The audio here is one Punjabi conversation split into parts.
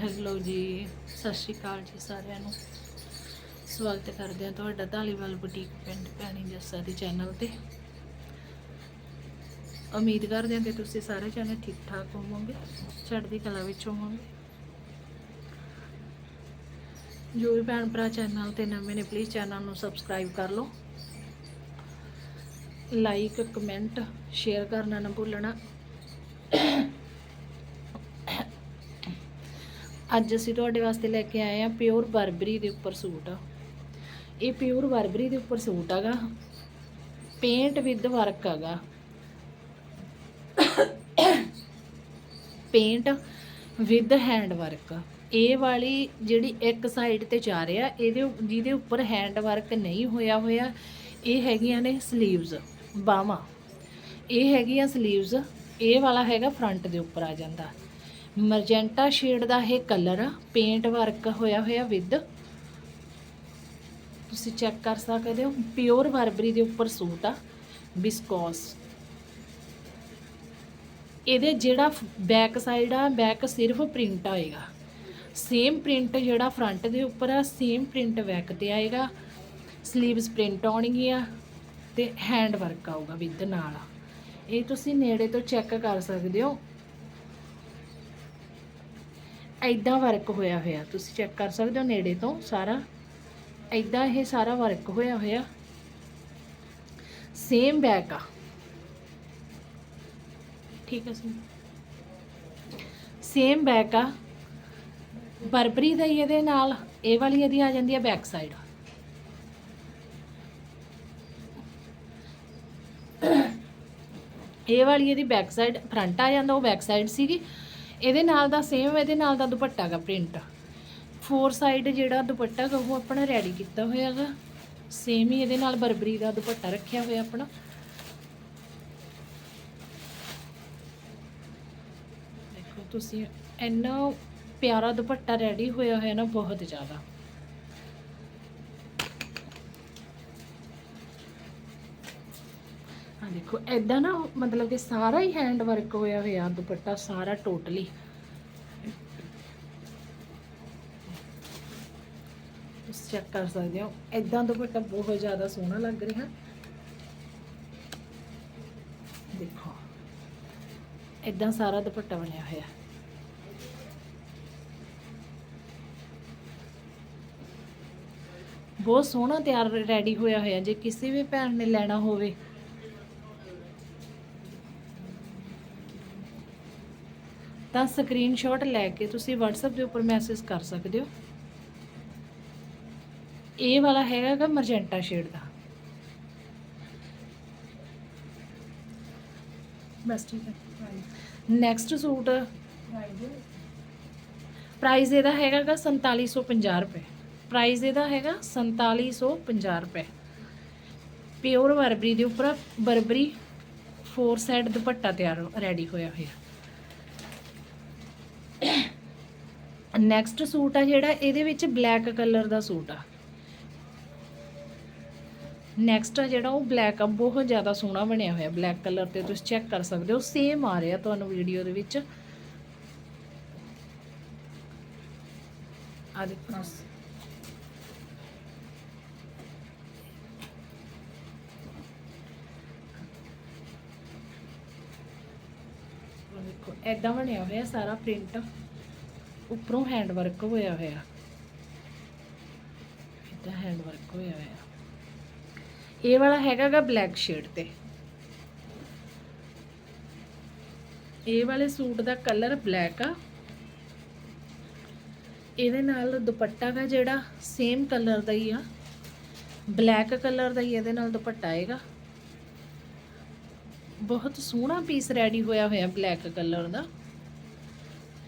ਹੈਲੋ ਜੀ, ਸਤਿ ਸ਼੍ਰੀ ਅਕਾਲ ਜੀ ਸਾਰਿਆਂ ਨੂੰ। ਸਵਾਗਤ ਕਰਦੇ ਹਾਂ ਤੁਹਾਡਾ ਧਾਲੀਵਾਲ ਬੁਟੀਕ ਪਿੰਡ ਭੈਣੀ ਜੱਸਾ ਦੀ ਚੈਨਲ ਤੇ। ਉਮੀਦ ਕਰਦੇ ਹਾਂ ਕਿ ਤੁਸੀਂ ਸਾਰੇ ਜਣੇ ਠੀਕ ਠਾਕ ਹੋਵੋਗੇ, ਚੜ੍ਹਦੀ ਕਲਾ ਵਿੱਚ ਹੋਵੋਗੇ। ਜੋ ਵੀ ਭੈਣ ਭਰਾ ਚੈਨਲ ਤੇ ਨਵੇਂ ਨੇ ਪਲੀਜ਼ ਚੈਨਲ ਨੂੰ ਸਬਸਕ੍ਰਾਈਬ ਕਰ ਲਓ। ਲਾਈਕ ਕਮੈਂਟ ਸ਼ੇਅਰ ਕਰਨਾ ਨਾ ਭੁੱਲਣਾ। ਅੱਜ ਅਸੀਂ ਤੁਹਾਡੇ ਵਾਸਤੇ ਲੈ ਕੇ ਆਏ ਆ ਪਿਓਰ ਬਰਬਰੀ ਦੇ ਉੱਪਰ ਸੂਟ। ਇਹ ਪਿਓਰ ਬਰਬਰੀ ਦੇ ਉੱਪਰ ਸੂਟ ਹੈਗਾ। ਪੇਂਟ ਵਿਦ ਵਰਕ ਹੈਗਾ। ਪੇਂਟ ਵਿਦ ਹੈਂਡ ਵਰਕ ਇਹ ਵਾਲੀ ਜਿਹੜੀ ਇੱਕ ਸਾਈਡ ਤੇ ਜਾ ਰਿਹਾ, ਇਹਦੇ ਜਿਹਦੇ ਉੱਪਰ ਹੈਂਡ ਵਰਕ ਨਹੀਂ ਹੋਇਆ ਹੋਇਆ, ਇਹ ਹੈਗੀਆਂ ਨੇ 슬ੀਵਸ ਬਾਹਾਂ ਇਹ ਹੈਗੀਆਂ 슬ੀਵਸ ਇਹ ਵਾਲਾ ਹੈਗਾ ਫਰੰਟ ਦੇ ਉੱਪਰ ਆ ਜਾਂਦਾ। ਮਰਜੈਂਟਾ ਸ਼ੇਡ ਦਾ ਇਹ ਕਲਰ ਆ ਪੇਂਟ ਵਰਕ ਹੋਇਆ ਹੋਇਆ ਵਿਦ। ਤੁਸੀਂ ਚੈੱਕ ਕਰ ਸਕਦੇ ਹੋ, ਪਿਓਰ ਬਰਬਰੀ ਦੇ ਉੱਪਰ ਸੂਟ ਆ ਬਿਸਕੋਸ ਇਹਦੇ ਜਿਹੜਾ ਬੈਕ ਸਾਈਡ ਆ, ਬੈਕ ਸਿਰਫ ਪ੍ਰਿੰਟ ਆਏਗਾ ਸੇਮ ਪ੍ਰਿੰਟ ਜਿਹੜਾ ਫਰੰਟ ਦੇ ਉੱਪਰ ਆ, ਸੇਮ ਪ੍ਰਿੰਟ ਬੈਕ ਤੇ ਆਏਗਾ। ਸਲੀਵਸ ਪ੍ਰਿੰਟ ਆਉਣਗੀਆਂ ਤੇ ਹੈਂਡ ਵਰਕ ਆਊਗਾ ਵਿਦ ਨਾਲ। ਇਹ ਤੁਸੀਂ ਨੇੜੇ ਤੋਂ ਚੈੱਕ ਕਰ ਸਕਦੇ ਹੋ ਐਦਾਂ ਵਰਕ ਹੋਇਆ ਹੋਇਆ। ਤੁਸੀਂ ਚੈੱਕ ਕਰ ਸਕਦੇ ਹੋ ਨੇੜੇ ਤੋਂ ਸਾਰਾ। ਐਦਾਂ ਇਹ ਸਾਰਾ ਵਰਕ ਹੋਇਆ ਹੋਇਆ। ਸੇਮ ਬੈਕ ਆ। ਠੀਕ ਹੈ ਜੀ। ਸੇਮ ਬੈਕ ਆ। ਬਰਬਰੀ ਦਾ ਹੀ ਇਹਦੇ ਨਾਲ, ਇਹ ਵਾਲੀ ਇਹਦੀ ਆ ਜਾਂਦੀ ਹੈ ਬੈਕ ਸਾਈਡ ਇਹ ਵਾਲੀ ਇਹਦੀ ਬੈਕ ਸਾਈਡ ਫਰੰਟ ਆ ਜਾਂਦਾ, ਉਹ ਬੈਕ ਸਾਈਡ ਸੀਗੀ। ਇਹਦੇ ਨਾਲ ਦਾ ਸੇਮ ਇਹਦੇ ਨਾਲ ਦਾ ਦੁਪੱਟਾ ਗਾ ਪ੍ਰਿੰਟ ਫੋਰ ਸਾਈਡ ਜਿਹੜਾ ਦੁਪੱਟਾ ਗਾ, ਉਹ ਆਪਣਾ ਰੈਡੀ ਕੀਤਾ ਹੋਇਆ ਗਾ। ਸੇਮ ਹੀ ਇਹਦੇ ਨਾਲ ਬਰਬਰੀ ਦਾ ਦੁਪੱਟਾ ਰੱਖਿਆ ਹੋਇਆ ਆਪਣਾ। ਦੇਖੋ ਤੁਸੀਂ, ਇੰਨਾ ਪਿਆਰਾ ਦੁਪੱਟਾ ਰੈਡੀ ਹੋਇਆ ਹੋਇਆ ਨਾ, ਬਹੁਤ ਜ਼ਿਆਦਾ। ਦੇਖੋ ਐਦਾਂ ਨਾ ਮਤਲਬ ਕਿ ਸਾਰਾ ਹੀ ਹੈਂਡ ਵਰਕ ਹੋਇਆ ਹੋਇਆ, ਦੁਪੱਟਾ ਸਾਰਾ ਟੋਟਲੀ ਤੁਸੀਂ ਚੈੱਕ ਕਰ ਸਕਦੇ ਹੋ ਐਦਾਂ ਦੁਪੱਟਾ ਬਹੁਤ ਜ਼ਿਆਦਾ ਸੋਹਣਾ ਲੱਗ ਰਿਹਾ। ਦੇਖੋ ਐਦਾਂ ਸਾਰਾ ਦੁਪੱਟਾ ਬਣਿਆ ਹੋਇਆ। ਬਹੁਤ ਸੋਹਣਾ ਤਿਆਰ ਰੈਡੀ ਹੋਇਆ ਹੋਇਆ, ਜੇ ਕਿਸੇ ਵੀ ਭੈਣ ਨੇ ਲੈਣਾ ਹੋਵੇ। ਤਾਂ ਸਕਰੀਨਸ਼ਾਟ ਲੈ ਕੇ ਤੁਸੀਂ WhatsApp ਦੇ ਉੱਪਰ ਮੈਸੇਜ ਕਰ ਸਕਦੇ ਹੋ। ਇਹ ਵਾਲਾ ਹੈਗਾ ਗਾ ਮਰਜੈਂਟਾ ਸ਼ੇਡ ਦਾ। ਬਸ ਠੀਕ ਹੈ। ਨੈਕਸਟ ਸੂਟ ਪ੍ਰਾਈਸ ਇਹਦਾ? ਹੈਗਾ ਗਾ 4750 ਰੁਪਏ। ਪ੍ਰਾਈਸ ਇਹਦਾ ਹੈਗਾ 4750 ਰੁਪਏ। ਪਿਓਰ ਬਰਬਰੀ ਦੇ ਉੱਪਰ ਬਰਬਰੀ ਫੋਰ ਸਾਈਡ ਦੁਪੱਟਾ ਤਿਆਰ ਰੈਡੀ ਹੋਇਆ ਹੋਇਆ। ਨੈਕਸਟ ਸੂਟ ਆ ਜਿਹੜਾ, ਇਹਦੇ ਵਿੱਚ ਬਲੈਕ ਕਲਰ ਦਾ ਸੂਟ ਆ। ਨੈਕਸਟ ਆ ਜਿਹੜਾ, ਉਹ ਬਲੈਕ ਆ, ਬਹੁਤ ਜ਼ਿਆਦਾ ਸੋਹਣਾ ਬਣਿਆ ਹੋਇਆ ਬਲੈਕ ਕਲਰ ਤੇ ਤੁਸੀਂ ਚੈੱਕ ਕਰ ਸਕਦੇ ਹੋ ਸੇਮ ਆ ਰਿਹਾ ਤੁਹਾਨੂੰ ਵੀਡੀਓ ਦੇ ਵਿੱਚ। ਆ ਦੇਖੋ। ਦੇਖੋ ਐਦਾਂ ਬਣਿਆ ਹੋਇਆ ਸਾਰਾ ਪ੍ਰਿੰਟ ਉੱਪਰੋਂ ਹੈਂਡ ਵਰਕ ਹੋਇਆ ਹੋਇਆ। ਇਹਦਾ ਹੈਂਡ ਵਰਕ ਹੋਇਆ ਹੋਇਆ। ਇਹ ਵਾਲਾ ਹੈਗਾਗਾ ਬਲੈਕ ਸ਼ੇਡ ਤੇ। ਇਹ ਵਾਲੇ ਸੂਟ ਦਾ ਕਲਰ ਬਲੈਕ ਆ। ਇਹਦੇ ਨਾਲ ਦੁਪੱਟਾ ਦਾ ਜਿਹੜਾ ਸੇਮ ਕਲਰ ਦਾ ਹੀ ਆ। ਬਲੈਕ ਕਲਰ ਦਾ ਹੀ ਇਹਦੇ ਨਾਲ ਦੁਪੱਟਾ ਆਏਗਾ। ਬਹੁਤ ਸੋਹਣਾ ਪੀਸ ਰੈਡੀ ਹੋਇਆ ਹੋਇਆ ਬਲੈਕ ਕਲਰ ਦਾ।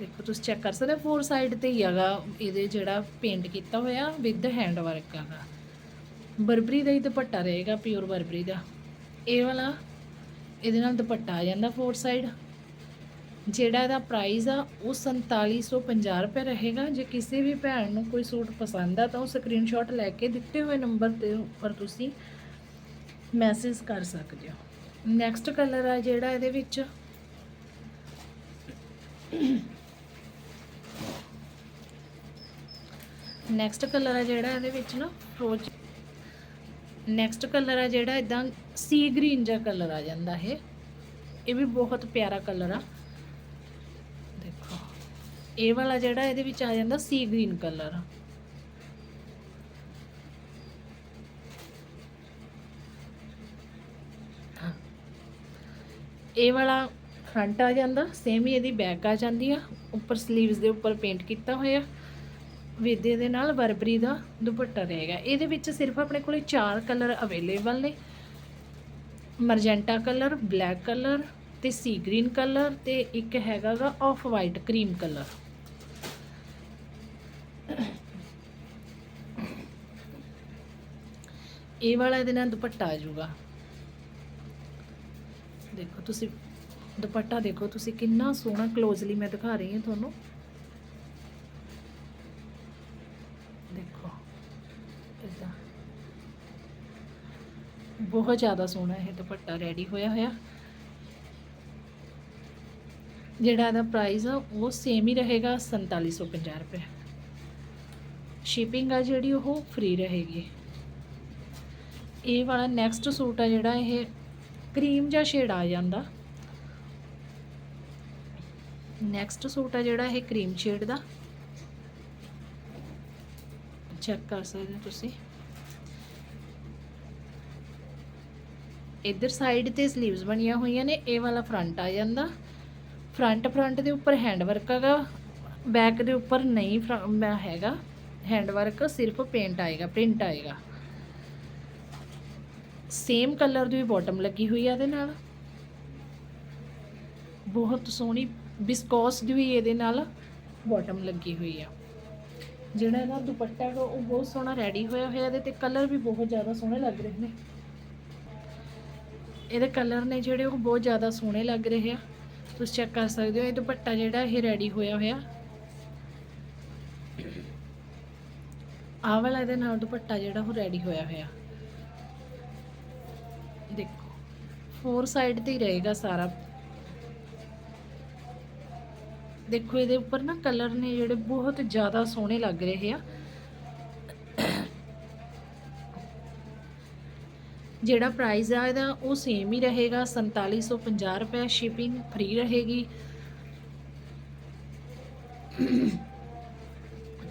ਦੇਖੋ ਤੁਸੀਂ ਚੈੱਕ ਕਰ ਸਕਦੇ ਹੋ ਫੋਰ ਸਾਈਡ ਤੇ ਹੀ ਹੈਗਾ, ਇਹਦੇ ਜਿਹੜਾ ਪੇਂਟ ਕੀਤਾ ਹੋਇਆ ਵਿਦ ਹੈਂਡ ਵਰਕ ਹੈਗਾ। ਬਰਬਰੀ ਦਾ ਹੀ ਦੁਪੱਟਾ ਰਹੇਗਾ ਪਿਓਰ ਬਰਬਰੀ ਦਾ। ਇਹ ਵਾਲਾ, ਇਹਦੇ ਨਾਲ ਦੁਪੱਟਾ ਆ ਜਾਂਦਾ ਫੋਰ ਸਾਈਡ ਜਿਹੜਾ ਇਹਦਾ ਪ੍ਰਾਈਸ ਆ, ਉਹ 4750 ਰੁਪਏ ਰਹੇਗਾ। ਜੇ ਕਿਸੇ ਵੀ ਭੈਣ ਨੂੰ ਕੋਈ ਸੂਟ ਪਸੰਦ ਆ, ਤਾਂ ਉਹ ਸਕਰੀਨਸ਼ਾਟ ਲੈ ਕੇ ਦਿੱਤੇ ਹੋਏ ਨੰਬਰ ਤੇ ਉੱਪਰ ਤੁਸੀਂ ਮੈਸੇਜ ਕਰ ਸਕਦੇ ਹੋ। ਨੈਕਸਟ ਕਲਰ ਆ ਜਿਹੜਾ ਇਹਦੇ ਵਿੱਚ। ਨੈਕਸਟ ਕਲਰ ਆ ਜਿਹੜਾ ਇਹਦੇ ਵਿੱਚ ਨਾ ਰੋਜ਼ ਨੈਕਸਟ ਕਲਰ ਆ ਜਿਹੜਾ ਇਦਾਂ ਸੀ ਗ੍ਰੀਨ ਜਿਹਾ ਕਲਰ ਆ ਜਾਂਦਾ ਹੈ ਇਹ ਵੀ ਬਹੁਤ ਪਿਆਰਾ ਕਲਰ ਆ। ਦੇਖੋ, ਇਹ ਵਾਲਾ ਜਿਹੜਾ ਇਹਦੇ ਵਿੱਚ ਆ ਜਾਂਦਾ ਸੀ ਗ੍ਰੀਨ ਕਲਰ ਇਹ ਵਾਲਾ ਫਰੰਟ ਆ ਜਾਂਦਾ ਸੇਮ ਹੀ ਇਹਦੀ ਬੈਕ ਆ ਜਾਂਦੀ ਆ। ਉੱਪਰ 슬ੀਵਸ ਦੇ ਉੱਪਰ ਪੇਂਟ ਕੀਤਾ ਹੋਇਆ। ਵਿਦੇ ਦੇ ਨਾਲ ਬਰਬਰੀ ਦਾ ਦੁਪੱਟਾ ਰਹੇਗਾ ਇਹਦੇ ਵਿੱਚ ਸਿਰਫ ਆਪਣੇ ਕੋਲੇ ਚਾਰ ਕਲਰ ਅਵੇਲੇਬਲ ਨੇ। ਮਰਜੈਂਟਾ ਕਲਰ, ਬਲੈਕ ਕਲਰ ਤੇ ਸੀ ਗ੍ਰੀਨ ਕਲਰ ਤੇ ਇੱਕ ਹੈਗਾਗਾ ਆਫ ਵਾਈਟ ਕਰੀਮ ਕਲਰ। ਇਹ ਵਾਲਾ ਇਹਦੇ ਨਾਲ ਦੁਪੱਟਾ ਆ ਜਾਊਗਾ। ਦੇਖੋ ਤੁਸੀਂ ਦੁਪੱਟਾ ਦੇਖੋ ਤੁਸੀਂ ਕਿੰਨਾ ਸੋਹਣਾ ਕਲੋਜ਼ਲੀ ਮੈਂ ਦਿਖਾ ਰਹੀ ਹਾਂ ਤੁਹਾਨੂੰ ਦੇਖੋ ਇਦਾਂ ਬਹੁਤ ਜ਼ਿਆਦਾ ਸੋਹਣਾ ਇਹ ਦੁਪੱਟਾ ਰੈਡੀ ਹੋਇਆ ਹੋਇਆ। ਜਿਹੜਾ ਇਹਦਾ ਪ੍ਰਾਈਸ ਆ, ਉਹ ਸੇਮ ਹੀ ਰਹੇਗਾ 4750 ਰੁਪਏ। ਸ਼ਿਪਿੰਗ ਆ ਜਿਹੜੀ, ਉਹ ਫ੍ਰੀ ਰਹੇਗੀ। ਇਹ ਵਾਲਾ ਨੈਕਸਟ ਸੂਟ ਆ ਜਿਹੜਾ, ਇਹ ਕਰੀਮ ਜਾਂ ਸ਼ੇਡ ਆ ਜਾਂਦਾ। ਨੈਕਸਟ ਸੂਟ ਆ ਜਿਹੜਾ, ਇਹ ਕਰੀਮ ਸ਼ੇਡ ਦਾ। ਚੈੱਕ ਕਰ ਸਕਦੇ ਹੋ ਤੁਸੀਂ। ਇੱਧਰ ਸਾਈਡ ਤੇ 슬ੀਵਸ ਬਣੀਆਂ ਹੋਈਆਂ ਨੇ, ਇਹ ਵਾਲਾ ਫਰੰਟ ਆ ਜਾਂਦਾ। ਫਰੰਟ ਫਰੰਟ ਦੇ ਉੱਪਰ ਹੈਂਡ ਵਰਕ ਹੈਗਾ ਬੈਕ ਦੇ ਉੱਪਰ ਨਹੀਂ ਫਰ- ਹੈਗਾ। ਹੈਂਡ ਵਰਕ ਸਿਰਫ ਪੇਂਟ ਆਏਗਾ ਪ੍ਰਿੰਟ ਆਏਗਾ। ਸੇਮ ਕਲਰ ਦੀ ਬਾਟਮ ਲੱਗੀ ਹੋਈ ਆ ਇਹਦੇ ਨਾਲ। ਬਹੁਤ ਸੋਹਣੀ ਬਿਸਕੋਸ ਦੀ ਵੀ ਇਹਦੇ ਨਾਲ ਬਾਟਮ ਲੱਗੀ ਹੋਈ ਆ। ਜਿਹੜਾ ਇਹਦਾ ਦੁਪੱਟਾ ਹੈਗਾ, ਉਹ ਬਹੁਤ ਸੋਹਣਾ ਰੈਡੀ ਹੋਇਆ ਹੋਇਆ ਇਹਦੇ ਤੇ ਕਲਰ ਵੀ ਬਹੁਤ ਜ਼ਿਆਦਾ ਸੋਹਣੇ ਲੱਗ ਰਹੇ ਨੇ। ਇਹਦੇ ਕਲਰ ਨੇ ਜਿਹੜੇ ਉਹ ਬਹੁਤ ਜ਼ਿਆਦਾ ਸੋਹਣੇ ਲੱਗ ਰਹੇ ਆ। ਤੁਸੀਂ ਚੈੱਕ ਕਰ ਸਕਦੇ ਹੋ, ਇਹ ਦੁਪੱਟਾ ਜਿਹੜਾ ਇਹ ਰੈਡੀ ਹੋਇਆ ਹੋਇਆ। ਆਹ ਵਾਲਾ ਇਹਦੇ ਨਾਲ ਦੁਪੱਟਾ ਜਿਹੜਾ ਉਹ ਰੈਡੀ ਹੋਇਆ ਹੋਇਆ। ਦੇਖੋ ਫੋਰ ਸਾਈਡ ਤੇ ਹੀ ਰਹੇਗਾ ਸਾਰਾ। ਦੇਖੋ, ਇਹਦੇ ਉੱਪਰ ਨਾ ਕਲਰ ਨੇ ਜਿਹੜੇ ਬਹੁਤ ਜ਼ਿਆਦਾ ਸੋਹਣੇ ਲੱਗ ਰਹੇ ਆ। ਜਿਹੜਾ ਪ੍ਰਾਈਸ ਆ ਇਹਦਾ ਉਹ ਸੇਮ ਹੀ ਰਹੇਗਾ 4750 ਰੁਪਏ ਸ਼ਿਪਿੰਗ ਫ੍ਰੀ ਰਹੇਗੀ।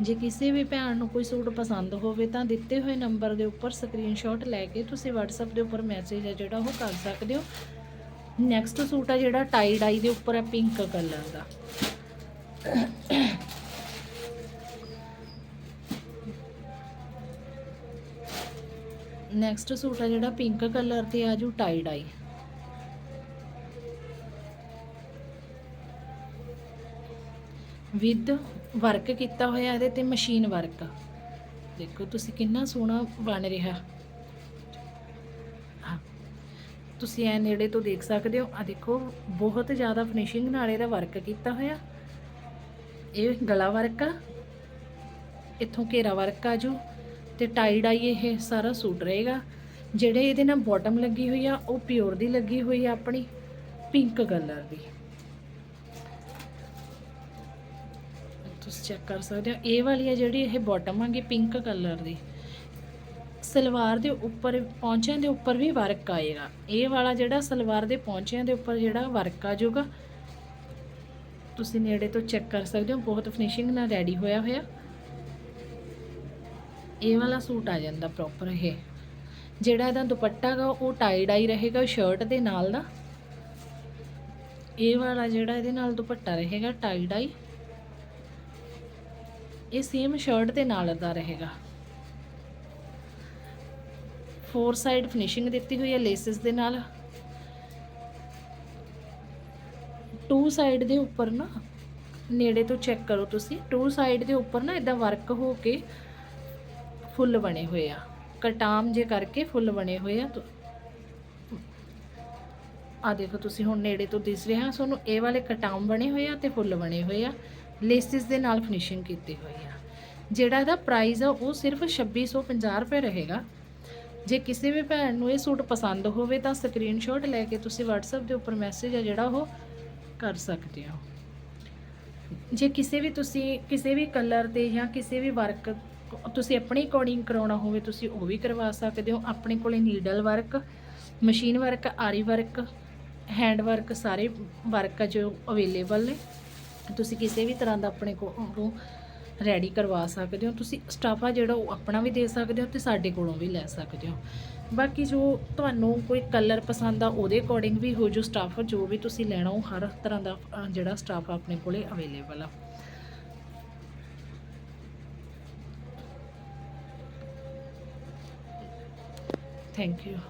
ਜੇ ਕਿਸੇ ਵੀ ਭੈਣ ਨੂੰ ਕੋਈ ਸੂਟ ਪਸੰਦ ਹੋਵੇ ਤਾਂ ਦਿੱਤੇ ਹੋਏ ਨੰਬਰ ਦੇ ਉੱਪਰ ਸਕਰੀਨਸ਼ਾਟ ਲੈ ਕੇ ਤੁਸੀਂ WhatsApp ਦੇ ਉੱਪਰ ਮੈਸੇਜ ਹੈ ਜਿਹੜਾ ਉਹ ਕਰ ਸਕਦੇ ਹੋ। ਨੈਕਸਟ ਸੂਟ ਆ ਜਿਹੜਾ ਟਾਈ ਡਾਈ ਦੇ ਉੱਪਰ ਹੈ ਪਿੰਕ ਕਲਰ ਦਾ। ਨੈਕਸਟ ਸੂਟ ਆ ਜਿਹੜਾ ਪਿੰਕ ਕਲਰ ਤੇ ਆ ਜੂ ਟਾਈ ਡਾਈ ਵਿਦ ਵਰਕ ਕੀਤਾ ਹੋਇਆ ਇਹਦੇ ਤੇ ਮਸ਼ੀਨ ਵਰਕ ਦੇਖੋ ਤੁਸੀਂ ਕਿੰਨਾ ਸੋਹਣਾ ਬਣ ਰਿਹਾ। ਹਾਂ। ਤੁਸੀਂ ਐ ਨੇੜੇ ਤੋਂ ਦੇਖ ਸਕਦੇ ਹੋ। ਆ ਦੇਖੋ, ਬਹੁਤ ਜ਼ਿਆਦਾ ਫਿਨਿਸ਼ਿੰਗ ਨਾਲ ਇਹਦਾ ਵਰਕ ਕੀਤਾ ਹੋਇਆ। ਇਹ ਗਲਾ ਵਰਕ ਆ। ਇੱਥੋਂ ਘੇਰਾ ਵਰਕ ਆ ਜੋ। ਤੇ ਟਾਈ ਡਾਈ ਇਹ ਸਾਰਾ ਸੂਟ ਰਹੇਗਾ। ਜਿਹੜੇ ਇਹਦੇ ਨਾਲ ਬਾਟਮ ਲੱਗੀ ਹੋਈ ਆ, ਉਹ ਪਿਓਰ ਦੀ ਲੱਗੀ ਹੋਈ ਆ ਆਪਣੀ ਪਿੰਕ ਕਲਰ ਦੀ। ਤੁਸੀਂ ਚੈੱਕ ਕਰ ਸਕਦੇ ਹੋ, ਇਹ ਵਾਲੀ ਆ ਜਿਹੜੀ ਇਹ ਬਾਟਮ ਆਂਗੀ ਪਿੰਕ ਕਲਰ ਦੀ। ਸਲਵਾਰ ਦੇ ਉੱਪਰ, ਪੌਂਚਿਆਂ ਦੇ ਉੱਪਰ ਵੀ ਵਰਕ ਆਏਗਾ। ਇਹ ਵਾਲਾ ਜਿਹੜਾ ਸਲਵਾਰ ਦੇ ਪੌਂਚਿਆਂ ਦੇ ਉੱਪਰ ਜਿਹੜਾ ਵਰਕ ਆ ਜਾਊਗਾ, ਤੁਸੀਂ ਨੇੜੇ ਤੋਂ ਚੈੱਕ ਕਰ ਸਕਦੇ ਹੋ, ਬਹੁਤ ਫਿਨਿਸ਼ਿੰਗ ਨਾਲ ਰੈਡੀ ਹੋਇਆ ਹੋਇਆ। ਇਹ ਵਾਲਾ ਸੂਟ ਆ ਜਾਂਦਾ ਪ੍ਰੋਪਰ ਇਹ। ਜਿਹੜਾ ਇਹਦਾ ਦੁਪੱਟਾ ਗਾ, ਉਹ ਟਾਈ ਡਾਈ ਰਹੇਗਾ ਸ਼ਰਟ ਦੇ ਨਾਲ ਦਾ। ਇਹ ਵਾਲਾ ਜਿਹੜਾ ਇਹਦੇ ਨਾਲ ਦੁਪੱਟਾ ਰਹੇਗਾ ਟਾਈ ਡਾਈ ਇਹ ਸੇਮ ਸ਼ਰਟ ਦੇ ਨਾਲ ਦਾ ਰਹੇਗਾ। ਫੋਰ ਸਾਈਡ ਫਿਨਿਸ਼ਿੰਗ ਦਿੱਤੀ ਹੋਈ ਹੈ ਲੇਸਿਸ ਦੇ ਨਾਲ। ਟੂ ਸਾਈਡ ਦੇ ਉੱਪਰ ਨਾ, ਨੇੜੇ ਤੋਂ ਚੈੱਕ ਕਰੋ ਤੁਸੀਂ। ਟੂ ਸਾਈਡ ਦੇ ਉੱਪਰ ਨਾ ਇਦਾਂ ਵਰਕ ਹੋ ਕੇ ਫੁੱਲ ਬਣੇ ਹੋਏ ਆ। ਕਟਾਮ ਜੇ ਕਰਕੇ ਫੁੱਲ ਬਣੇ ਹੋਏ ਆ। ਆ ਦੇਖੋ ਤੁਸੀਂ ਹੁਣ ਨੇੜੇ ਤੋਂ ਦਿਸ ਰਿਹਾ ਤੁਹਾਨੂੰ ਇਹ ਵਾਲੇ ਕਟਾਮ ਬਣੇ ਹੋਏ ਆ ਤੇ ਫੁੱਲ ਬਣੇ ਹੋਏ ਆ। ਲੇਸਿਸ ਦੇ ਨਾਲ ਫਿਨਿਸ਼ਿੰਗ ਕੀਤੀ ਹੋਈ ਆ। ਜਿਹੜਾ ਇਹਦਾ ਪ੍ਰਾਈਸ ਆ, ਉਹ ਸਿਰਫ 2650 ਰੁਪਏ ਰਹੇਗਾ। ਜੇ ਕਿਸੇ ਵੀ ਭੈਣ ਨੂੰ ਇਹ ਸੂਟ ਪਸੰਦ ਹੋਵੇ ਤਾਂ ਸਕਰੀਨਸ਼ਾਟ ਲੈ ਕੇ ਤੁਸੀਂ WhatsApp ਦੇ ਉੱਪਰ ਮੈਸੇਜ ਆ ਜਿਹੜਾ ਉਹ ਕਰ ਸਕਦੇ ਹੋ। ਜੇ ਕਿਸੇ ਵੀ ਤੁਸੀਂ ਕਿਸੇ ਵੀ ਕਲਰ ਦੇ ਜਾਂ ਕਿਸੇ ਵੀ ਵਰਕ ਤੁਸੀਂ ਆਪਣੀ ਅਕੋਰਡਿੰਗ ਕਰਾਉਣਾ ਹੋਵੇ, ਤੁਸੀਂ ਉਹ ਵੀ ਕਰਵਾ ਸਕਦੇ ਹੋ। ਆਪਣੇ ਕੋਲੇ ਨੀਡਲ ਵਰਕ ਮਸ਼ੀਨ ਵਰਕ ਆਰੀ ਵਰਕ ਹੈਂਡ ਵਰਕ ਸਾਰੇ ਵਰਕ ਆ ਜੋ ਅਵੇਲੇਬਲ ਨੇ। ਤੁਸੀਂ ਕਿਸੇ ਵੀ ਤਰ੍ਹਾਂ ਦਾ ਆਪਣੇ ਕੋਲੋਂ ਰੈਡੀ ਕਰਵਾ ਸਕਦੇ ਹੋ। ਤੁਸੀਂ ਸਟਾਫ ਆ ਜਿਹੜਾ ਉਹ ਆਪਣਾ ਵੀ ਦੇ ਸਕਦੇ ਹੋ ਤੇ ਸਾਡੇ ਕੋਲੋਂ ਵੀ ਲੈ ਸਕਦੇ ਹੋ। ਬਾਕੀ ਜੋ ਤੁਹਾਨੂੰ ਕੋਈ ਕਲਰ ਪਸੰਦ ਆ, ਉਹਦੇ ਅਕੋਰਡਿੰਗ ਵੀ ਹੋ ਜੋ ਸਟਾਫ ਜੋ ਵੀ ਤੁਸੀਂ ਲੈਣਾ, ਉਹ ਹਰ ਤਰ੍ਹਾਂ ਦਾ ਜਿਹੜਾ ਸਟਾਫ ਆਪਣੇ ਕੋਲੇ ਅਵੇਲੇਬਲ ਆ। Thank you.